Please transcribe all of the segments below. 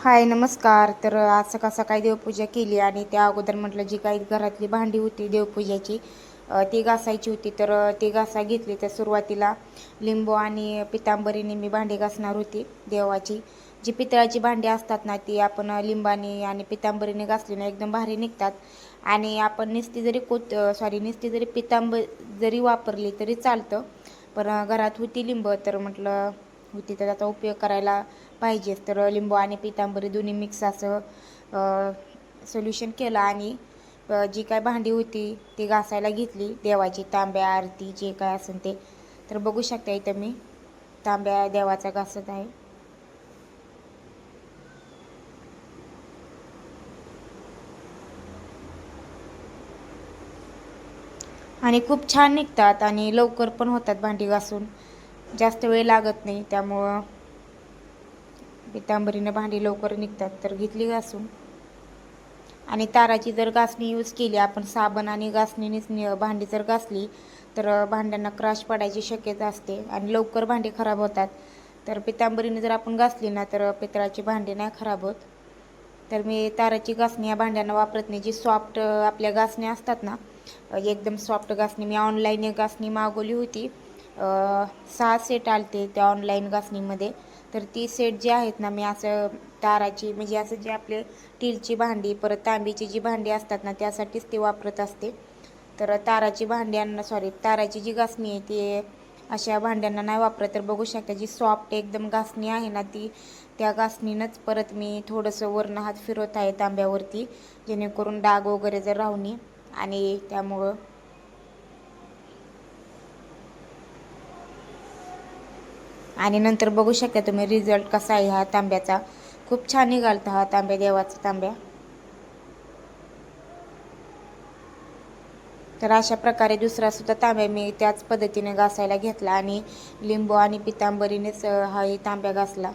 हाय नमस्कार. तर आज सकाळ सकाळी देवपूजा केली आणि त्या अगोदर म्हटलं जी काही घरातली भांडी होती देवपूजाची ती घासायची होती. तर ती घासा घेतली. तर सुरुवातीला लिंबू आणि पितांबरीने मी भांडी घासणार होती देवाची. जी पितळाची भांडी असतात ना ती आपण लिंबाने आणि पितांबरीने घासली ना एकदम भारी निघतात. आणि आपण निस्ती जरी कोत सॉरी नुसती जरी पितांब जरी वापरली तरी चालतं. पण घरात होती लिंब तर म्हटलं होती तर त्याचा उपयोग करायला पाहिजेच तर लिंबू आणि पितांबरी दोन्ही मिक्स असं सोल्युशन केलं आणि जी काय भांडी होती ती घासायला घेतली. देवाची तांब्या आरती जे काय असेल ते. तर बघू शकता इथं मी तांब्या देवाचा घासत आहे. आणि खूप छान निघतात आणि लवकर पण होतात भांडी घासून. जास्त वेळ लागत नाही त्यामुळं पितांबरीनं भांडी लवकर निघतात तर घेतली घासून. आणि ताराची जर घासणी यूज केली आपण साबण आणि घासणीनेच भांडी जर घासली तर भांड्यांना क्रॅश पडायची शक्यता असते आणि लवकर भांडी खराब होतात. तर पितांबरीने जर आपण घासली ना तर पितळाची भांडी नाही खराब होत. तर मी ताराची घासणी या भांड्यांना वापरत नाही. जी सॉफ्ट आपल्या घासण्या असतात ना एकदम सॉफ्ट घासणी. मी ऑनलाईन एक घासणी मागवली होती. सहा सेट आलते त्या ऑनलाईन घासणीमध्ये. तर ती सेट जी आहेत ना मी असं ताराची म्हणजे असं जे आपले स्टीलची भांडी परत तांबीची जी भांडी असतात ना त्यासाठीच ते वापरत असते. तर ताराची भांड्यांना सॉरी ताराची जी घासणी आहे ती अशा भांड्यांना नाही वापरत. तर बघू शकता जी सॉफ्ट एकदम घासणी आहे ना ती त्या घासणीनंच परत मी थोडंसं वरनं हात फिरवत आहे तांब्यावरती जेणेकरून डाग वगैरे जर राहू नये. आणि त्यामुळं आणि नंतर बघू शकता तुम्ही रिझल्ट कसा आहे हा तांब्याचा. खूप छान निघालता हा तांब्या देवाचा तांब्या. तर अशा प्रकारे दुसरा सुद्धा तांब्या मी त्याच पद्धतीने घासायला घेतला आणि लिंबू आणि पितांबरीनेच हाही हा तांब्या घासला.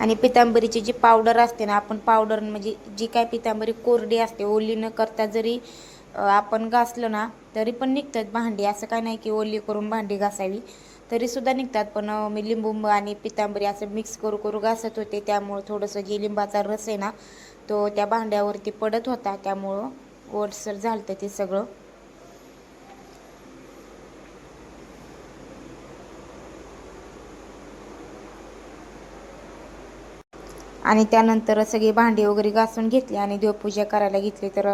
आणि पितांबरीची जी पावडर असते ना आपण पावडर म्हणजे जी काय पितांबरी कोरडी असते ओली न करता जरी आपण घासलं ना तरी पण निघतात भांडी. असं काय नाही की ओली करून भांडी घासावी. तरी सुद्धा निघतात पण मी लिंबू आणि पितांबरी असं मिक्स करू करू घासत होते. त्यामुळं थोडंसं जे लिंबाचा रस आहे ना तो त्या भांड्यावरती पडत होता. त्यामुळं ओडसर झालं ते सगळं. आणि त्यानंतर सगळी भांडी वगैरे घासून घेतली आणि देवपूजा करायला घेतली. तर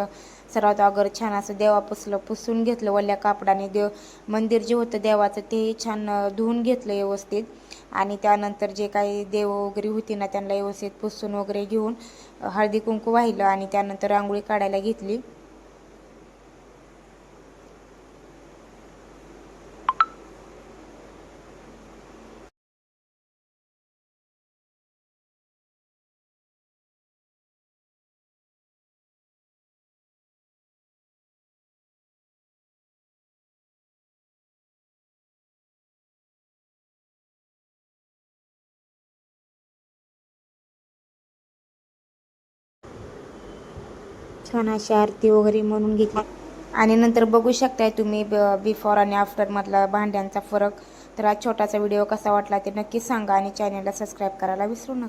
सर्वात अगर छान असं देवा पुसलं पुसून घेतलं वल्या कापडाने. देव मंदिर जे होतं देवाचं तेही छान धुवून घेतलं व्यवस्थित. आणि त्यानंतर जे काही देव वगैरे होती ना त्यांना व्यवस्थित पुसून वगैरे घेऊन हळदी कुंकू वाहिलं आणि त्यानंतर रांगोळी काढायला घेतली. छान अशी आरती वगैरे म्हणून घेतली. आणि नंतर बघू शकताय तुम्ही बिफोर आणि आफ्टरमधला भांड्यांचा फरक. तर हा छोटासा व्हिडिओ कसा वाटला ते नक्की सांगा आणि चॅनलला सबस्क्राईब करायला विसरू नका.